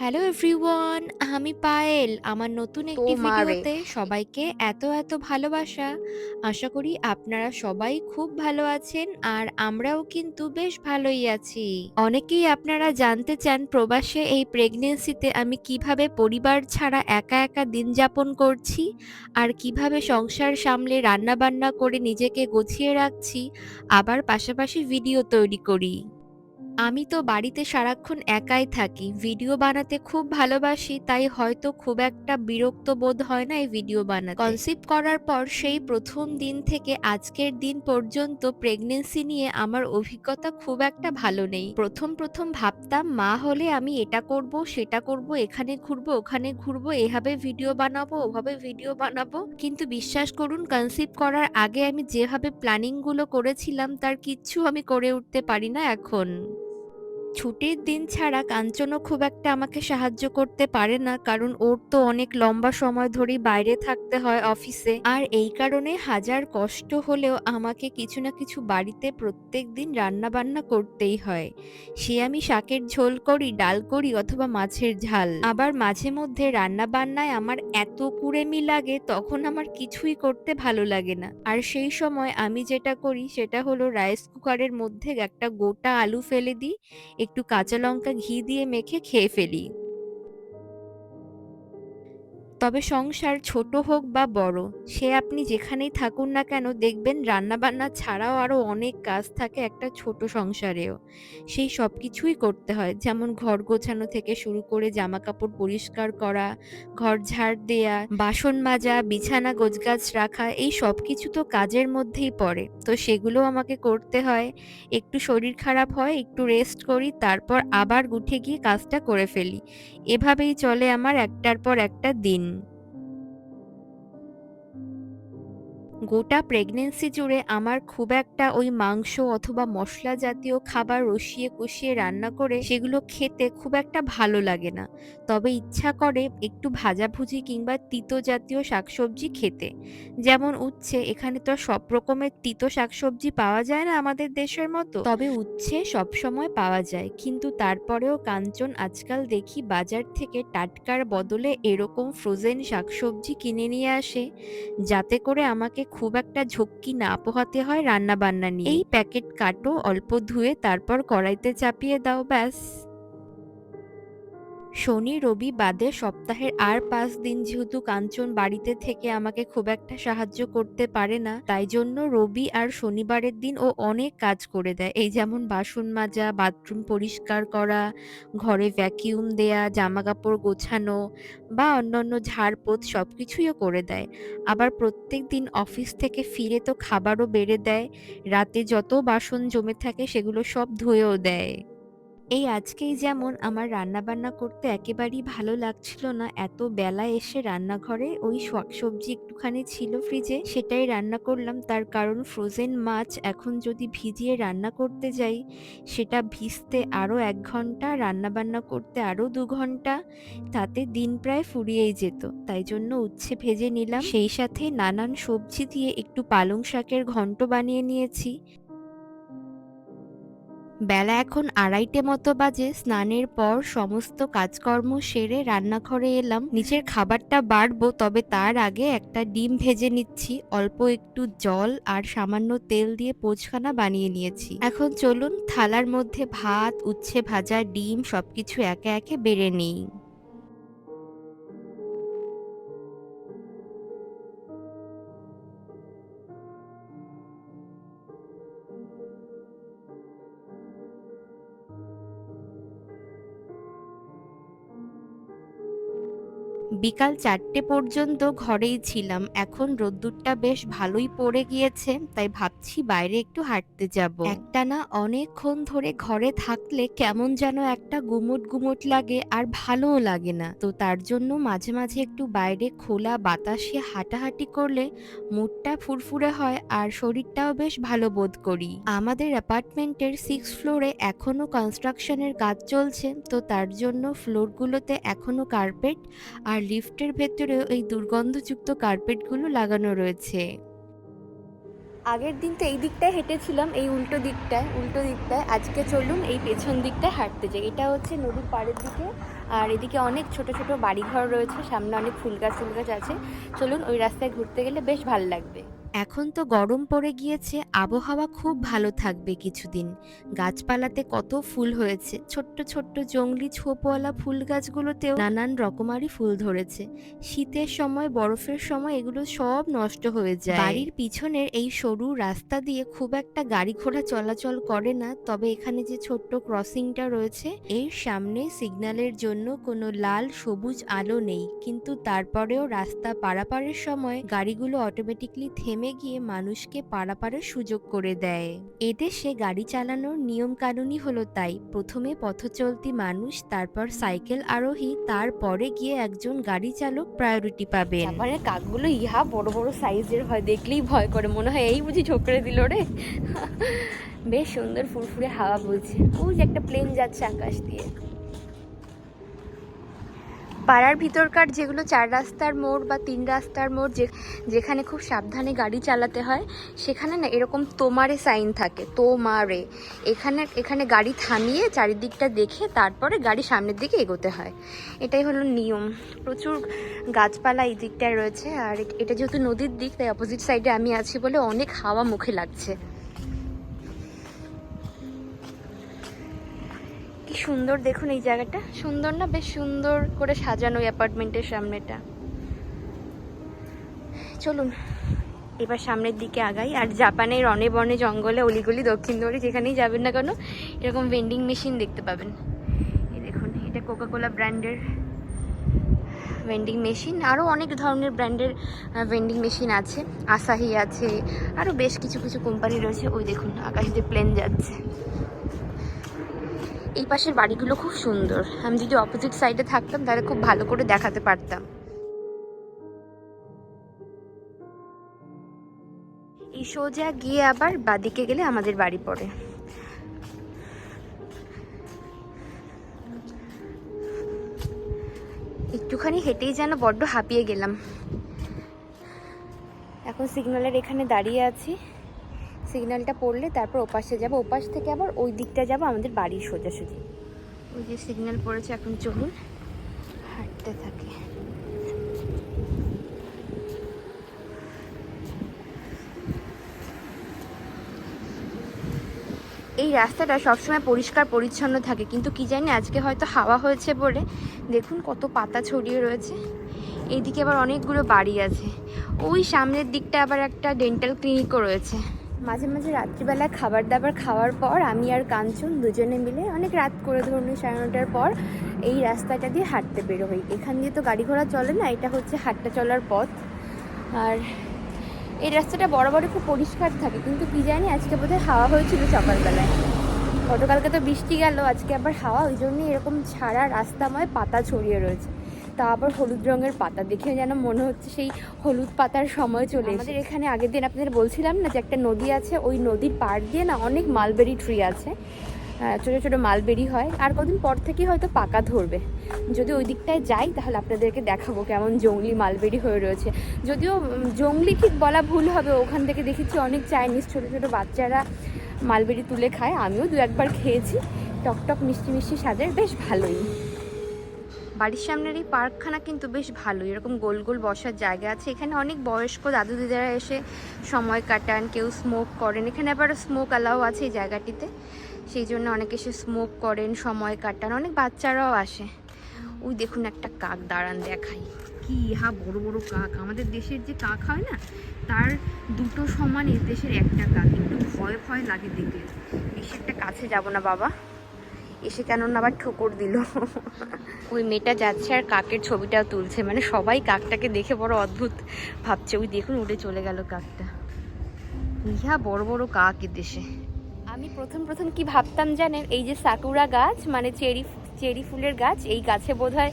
Hello everyone আমি পায়েল। আমার নতুন একটি। ভিডিওতে সবাইকে এত এত ভালোবাসা। আশা করি আপনারা সবাই খুব ভালো আছেন আর আমরাও কিন্তু বেশ ভালোই আছি। অনেকেই আপনারা জানতে চান প্রবাসে এই প্রেগনেন্সিতে আমি কীভাবে পরিবার ছাড়া একা একা দিন যাপন করছি আর কীভাবে সংসার সামলে রান্না বান্না করে নিজেকে গুছিয়ে রাখছি। আবার পাশাপাশি ভিডিও তৈরি করি। আমি তো বাড়িতে সারাক্ষণ একাই থাকি, ভিডিও বানাতে খুব ভালোবাসি, তাই হয়তো খুব একটা বিরক্ত বোধ হয় না এই ভিডিও বানাতে। কনসিভ করার পর সেই প্রথম দিন থেকে আজকের দিন পর্যন্ত প্রেগনেন্সি নিয়ে আমার অভিজ্ঞতা খুব একটা ভালো নেই। প্রথম প্রথম ভাবতাম, মা হলে আমি এটা করব, সেটা করব, এখানে ঘুরবো, ওখানে ঘুরবো, এভাবে ভিডিও বানাবো, ওভাবে ভিডিও বানাবো। কিন্তু বিশ্বাস করুন, কনসিভ করার আগে আমি যেভাবে প্ল্যানিংগুলো করেছিলাম, তার কিচ্ছু আমি করে উঠতে পারি না এখন। ছুটির দিন ছাড়া কাঞ্চনও খুব একটা আমাকে সাহায্য করতে পারে না, কারণ ওর তো অনেক লম্বা সময় ধরেই বাইরে থাকতে হয় অফিসে। আর এই কারণে হাজার কষ্ট হলেও আমাকে কিছু না কিছু বাড়িতে প্রত্যেক দিন রান্না বান্না করতেই হয়। সে আমি শাকের ঝোল করি, ডাল করি অথবা মাছের ঝাল। আবার মাঝে মধ্যে রান্না বান্নায় আমার এত কুড়েমি লাগে, তখন আমার কিছুই করতে ভালো লাগে না। আর সেই সময় আমি যেটা করি, সেটা হলো রাইস কুকারের মধ্যে একটা গোটা আলু ফেলে দিই একটু কাঁচা লঙ্কা ঘি দিয়ে মেখে খেয়ে ফেলি। তবে সংসার ছোট হোক বা বড়, সে আপনি যেখানেই থাকুন না কেন দেখবেন রান্নাবান্না ছাড়াও আরও অনেক কাজ থাকে একটা ছোট সংসারেও। সেই সব কিছুই করতে হয়, যেমন ঘর গোছানো থেকে শুরু করে জামা কাপড় পরিষ্কার করা, ঘর ঝাড় দেয়া, বাসন মাজা, বিছানা গোছগাছ রাখা, এই সব কিছু তো কাজের মধ্যেই পড়ে। তো সেগুলো আমাকে করতে হয়, একটু শরীর খারাপ হয়, একটু রেস্ট করি, তারপর আবার গুঠে গিয়ে কাজটা করে ফেলি। এভাবেই চলে আমার একটার পর একটা দিন। গোটা প্রেগনেন্সি জুড়ে আমার খুব একটা ওই মাংস অথবা মশলা জাতীয় খাবার রসিয়ে কষিয়ে রান্না করে সেগুলো খেতে খুব একটা ভালো লাগে না। তবে ইচ্ছা করে একটু ভাজাভুজি কিংবা তিতো জাতীয় শাকসবজি খেতে। যেমন উচ্ছে, এখানে তো সব রকমের তিতো শাকসবজি পাওয়া যায় না আমাদের দেশের মতো। তবে উচ্ছে সবসময় পাওয়া যায়। কিন্তু তারপরেও কাঞ্চন আজকাল দেখি বাজার থেকে টাটকার বদলে এরকম ফ্রোজেন শাকসবজি কিনে নিয়ে আসে, যাতে করে আমাকে খুব একটা ঝক্কি না পোহাতে হয় রান্না বান্না নিয়ে। এই প্যাকেট কাটো, অল্প ধুয়ে তারপর কড়াইতে চাপিয়ে দাও, ব্যাস। শনি, রবি বাদে সপ্তাহের আর পাঁচ দিন যেহেতু কাঞ্চন বাড়িতে থেকে আমাকে খুব একটা সাহায্য করতে পারে না, তাই জন্য রবি আর শনিবারের দিন ও অনেক কাজ করে দেয়। এই যেমন বাসন মাজা, বাথরুম পরিষ্কার করা, ঘরে ভ্যাকিউম দেয়া জামা কাপড় গোছানো বা অন্যান্য ঝাড়পোছ সব কিছুইও করে দেয়। আবার প্রত্যেক দিন অফিস থেকে ফিরে তো খাবারও বেড়ে দেয়, রাতে যত বাসন জমে থাকে সেগুলো সব ধুয়েও দেয়। এই আজকেই যেমন আমার রান্নাবান্না করতে একেবারেই ভালো লাগছিল না, এত বেলা এসে রান্নাঘরে ওই শাকসবজি একটুখানি ছিল ফ্রিজে সেটাই রান্না করলাম। তার কারণ ফ্রোজেন মাছ এখন যদি ভিজিয়ে রান্না করতে যাই, সেটা ভিজতে আরও এক ঘণ্টা, রান্নাবান্না করতে আরও দু ঘণ্টা, তাতে দিন প্রায় ফুরিয়েই যেত। তাই জন্য উচ্ছে ভেজে নিলাম। সেই সাথে নানান সবজি দিয়ে একটু পালং শাকের ঘন্ট বানিয়ে নিয়েছি। বেলা এখন আড়াইটে মতো বাজে। স্নানের পর সমস্ত কাজকর্ম সেরে রান্নাঘরে এলাম। নিচের খাবারটা বাড়বো, তবে তার আগে একটা ডিম ভেজে নিচ্ছি। অল্প একটু জল আর সামান্য তেল দিয়ে পোচখানা বানিয়ে নিয়েছি। এখন চলুন থালার মধ্যে ভাত, উচ্ছে ভাজা, ডিম সবকিছু একে একে বেড়ে নিই। বিকাল চারটে পর্যন্ত ঘরেই ছিলাম। এখন রোদ্দুরটা বেশ ভালোই পড়ে গিয়েছে, তাই ভাবছি বাইরে একটু হাঁটতে যাব। একটা না অনেকক্ষণ ধরে ঘরে থাকলে কেমন যেন একটা গুমুট গুমুট লাগে আর ভালোও লাগে না। তো তার জন্য মাঝে মাঝে একটু বাইরে খোলা বাতাসে হাঁটাহাঁটি করলে মুডটা ফুরফুরে হয় আর শরীরটাও বেশ ভালো বোধ করি। আমাদের অ্যাপার্টমেন্টের সিক্স ফ্লোরে এখনও কনস্ট্রাকশনের কাজ চলছে, তো তার জন্য ফ্লোরগুলোতে এখনও কার্পেট আর লিফটের ভেতরে এই দুর্গন্ধযুক্ত কার্পেটগুলো লাগানো রয়েছে। আগের দিন তো এই দিকটায় হেঁটেছিলাম, এই উল্টো দিকটায় উল্টো দিকটায়। আজকে চলুন এই পেছন দিকটায় হাঁটতে যাই। এটা হচ্ছে নদীর পাড়ের দিকে, আর এদিকে অনেক ছোট ছোট বাড়িঘর রয়েছে, সামনে অনেক ফুল গাছ ফুল গাছ আছে। চলুন ওই রাস্তায় ঘুরতে গেলে বেশ ভালো লাগবে। এখন তো গরম পড়ে গিয়েছে, আবহাওয়া খুব ভালো থাকবে কিছুদিন। গাছপালাতে কত ফুল হয়েছে, ছোট্ট ছোট্ট জঙ্গলি ছোপওয়ালা ফুল গাছগুলোতেও নানান রকমারি ফুল ধরেছে। শীতের সময়, বরফের সময় এগুলো সব নষ্ট হয়ে যায়। বাড়ির পিছনের এই সরু রাস্তা দিয়ে খুব একটা গাড়ি ঘোড়া চলাচল করে না, তবে এখানে যে ছোট্ট ক্রসিংটা রয়েছে, এর সামনে সিগন্যালের জন্য কোনো লাল সবুজ আলো নেই। কিন্তু তারপরেও রাস্তা পারাপারের সময় গাড়িগুলো অটোমেটিকলি থেমে গিয়ে মানুষকে পারাপারের সুযোগ করে দেয়। এদেশে গাড়ি চালানোর নিয়ম কানুনই হলো তাই, প্রথমে পথ চলতি মানুষ, তারপর সাইকেল আরোহী, তারপরে গিয়ে একজন গাড়ি চালক প্রায়োরিটি পাবে মানে কাকগুলো ইহা বড় বড় সাইজের হয়, দেখলেই ভয় করে, মনে হয় এই বুঝি ঠোকরে দিল রে। বেশ সুন্দর ফুরফুরে হাওয়া বলছে ওই যে একটা প্লেন যাচ্ছে আকাশ দিয়ে। পাড়ার ভিতরকার যেগুলো চার রাস্তার মোড় বা তিন রাস্তার মোড় যে যেখানে খুব সাবধানে গাড়ি চালাতে হয়, সেখানে না এরকম তোমারে সাইন থাকে, তোমারে। এখানে এখানে গাড়ি থামিয়ে চারিদিকটা দেখে তারপরে গাড়ি সামনের দিকে এগোতে হয়। এটাই হলো নিয়ম। প্রচুর গাছপালা এই দিকটায় রয়েছে, আর এটা যেহেতু নদীর দিক, তাই অপোজিট সাইডে আমি আছি বলে অনেক হাওয়া মুখে লাগছে। সুন্দর, দেখুন এই জায়গাটা। সুন্দর না? বেশ সুন্দর করে সাজানো অ্যাপার্টমেন্টের সামনেটা। চলুন, এবার সামনের দিকে আগাই। আর জাপানের রনে বনে জঙ্গলে, অলিগলি, দক্ষিণ দৌড়ে যেখানেই যাবেন না কেন, এরকম ভেন্ডিং মেশিন দেখতে পাবেন। এই দেখুন, এটা কোকাকোলা ব্র্যান্ডের ভেন্ডিং মেশিন আরও অনেক ধরনের ব্র্যান্ডের ভেন্ডিং মেশিন আছে। আসাহি আছে আরও বেশ কিছু কিছু কোম্পানি রয়েছে। ওই দেখুন, আকাশ দিয়ে প্লেন যাচ্ছে। এই পাশের বাড়িগুলো খুব সুন্দর। আমি যদি অপোজিট সাইডে থাকতাম, তাহলে খুব ভালো করে দেখাতে পারতাম। এই সোজা গিয়ে আবার বাদিকে গেলে আমাদের বাড়ি পড়ে। একটুখানি হেঁটেই যেন বড্ড হাঁপিয়ে গেলাম। এখন সিগন্যালের এখানে দাঁড়িয়ে আছি। সিগন্যালটা পড়লে তারপর ওপাশে যাব। ওপাশ থেকে আবার ওই দিকটা যাব আমাদের বাড়ির সোজাসুজি। ওই যে সিগন্যাল পড়েছে এখন চলুন। হাঁটতে থাকি। এই রাস্তাটা সবসময় পরিষ্কার পরিচ্ছন্ন থাকে কিন্তু কি জানি আজকে হয়তো হাওয়া হয়েছে বলে। দেখুন কত পাতা ছড়িয়ে রয়েছে। এইদিকে আবার অনেকগুলো বাড়ি আছে। ওই সামনের দিকটা আবার একটা ডেন্টাল ক্লিনিকও রয়েছে। মাঝে মাঝে রাত্রিবেলা খাবার দাবার খাওয়ার পর আমি আর কাঞ্চন দুজনে মিলে অনেক রাত করে ধরুন সাড়ে নটার পর এই রাস্তাটা দিয়ে হাঁটতে বেরোই এখান দিয়ে তো গাড়ি ঘোড়া চলে না, এটা হচ্ছে হাঁটতে চলার পথ। আর এই রাস্তাটা বরাবরই খুব পরিষ্কার থাকে, কিন্তু কি জানি আজকে বোধহয় হাওয়া হয়েছিল সকালবেলায়। গতকালকে তো বৃষ্টি গেল, আজকে আবার হাওয়া, ওই জন্যই এরকম ছাড়া রাস্তাময় পাতা ছড়িয়ে রয়েছে। তা আবার হলুদ রঙের পাতা দেখে যেন মনে হচ্ছে সেই হলুদ পাতার সময় চলে আমাদের এখানে আগের দিন আপনাদের বলছিলাম না যে একটা নদী আছে ওই নদীর পাড় দিয়ে না অনেক মালবেরি ট্রি আছে। ছোটো ছোটো মালবেরি হয়। আর কদিন পর থেকেই হয়তো পাকা ধরবে। যদি ওই দিকটায় যাই তাহলে আপনাদেরকে দেখাবো কেমন জংলি মালবেরি হয়ে রয়েছে। যদিও জংলি ঠিক বলা ভুল হবে ওখান থেকে দেখেছি অনেক চাইনিজ ছোটো ছোটো বাচ্চারা মালবেরি তুলে খায়। আমিও দু একবার খেয়েছি। টকটক মিষ্টি মিষ্টি স্বাদের বেশ ভালোই। বাড়ির সামনের এই পার্কখানা কিন্তু বেশ ভালো এরকম গোল গোল বসার জায়গা আছে। এখানে অনেক বয়স্ক দাদু দিদারা এসে সময় কাটান, কেউ স্মোক করেন। এখানে আবার স্মোক অ্যালাও আছে এই জায়গাটিতে। সেই জন্য অনেকে এসে স্মোক করেন, সময় কাটান। অনেক বাচ্চারাও আসে। ওই দেখুন একটা কাক দাঁড়ান দেখাই। কি ইহা বড় বড় কাক। আমাদের দেশের যে কাক হয় না, তার দুটো সমান এ দেশের একটা কাক। একটু ভয় ভয় লাগে দেখলে। বেশি একটা কাছে যাব না বাবা। এসে কেন না আবার ঠোকর দিল? ওই মেয়েটা যাচ্ছে আর কাকের ছবিটাও তুলছে মানে সবাই কাকটাকে দেখে বড় অদ্ভুত ভাবছে। ওই দেখুন উঠে চলে গেল কাকটা। ইহা বড় বড় কাক দেশে। আমি প্রথম প্রথম কি ভাবতাম জানেন? এই যে সাকুরা গাছ মানে চেরি চেরি ফুলের গাছ এই গাছে বোধ হয়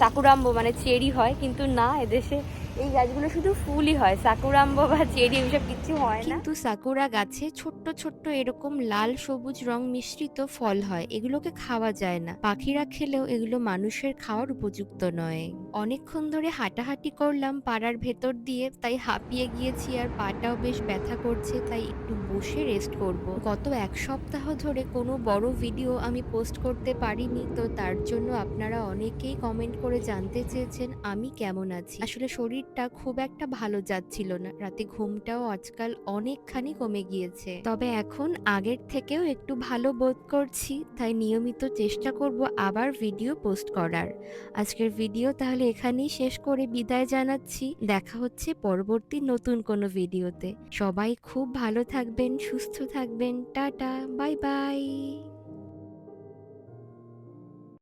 সাকুরাম্ব মানে চেরি হয় কিন্তু না এদেশে এই গাছগুলো শুধু ফুলই হয়, সাকুরাম্ব বা চেরি ওইসব কিছু হয় না। কিন্তু সাকুরা গাছে ছোট্ট ছোট্ট এরকম লাল সবুজ রং মিশ্রিত ফল হয়, এগুলোকে খাওয়া যায় না। পাখিরা খেলেও এগুলো মানুষের খাওয়ার উপযুক্ত নয়। অনেকক্ষণ ধরে হাঁটাহাঁটি করলাম পাড়ার ভেতর দিয়ে, তাই হাঁপিয়ে গিয়েছি আর পাটাও বেশ ব্যথা করছে, তাই একটু বসে রেস্ট করব। গত এক সপ্তাহ ধরে কোনো বড় ভিডিও আমি পোস্ট করতে পারিনি, তো তার জন্য আপনারা অনেকেই কমেন্ট করে জানতে চেয়েছেন, আমি কেমন আছি? আসলে শরীরটা খুব একটা ভালো যাচ্ছিল না। রাতে ঘুমটাও আজকাল অনেকখানি কমে গিয়েছে। তবে এখন আগের থেকেও একটু ভালো বোধ করছি, তাই নিয়মিত চেষ্টা করব আবার ভিডিও পোস্ট করার। আজকের ভিডিও তাহলে এখানেই শেষ করে বিদায় জানাচ্ছি। দেখা হচ্ছে পরবর্তী নতুন কোনো ভিডিওতে। সবাই খুব ভালো থাকবেন, সুস্থ থাকবেন। Tata, bye bye.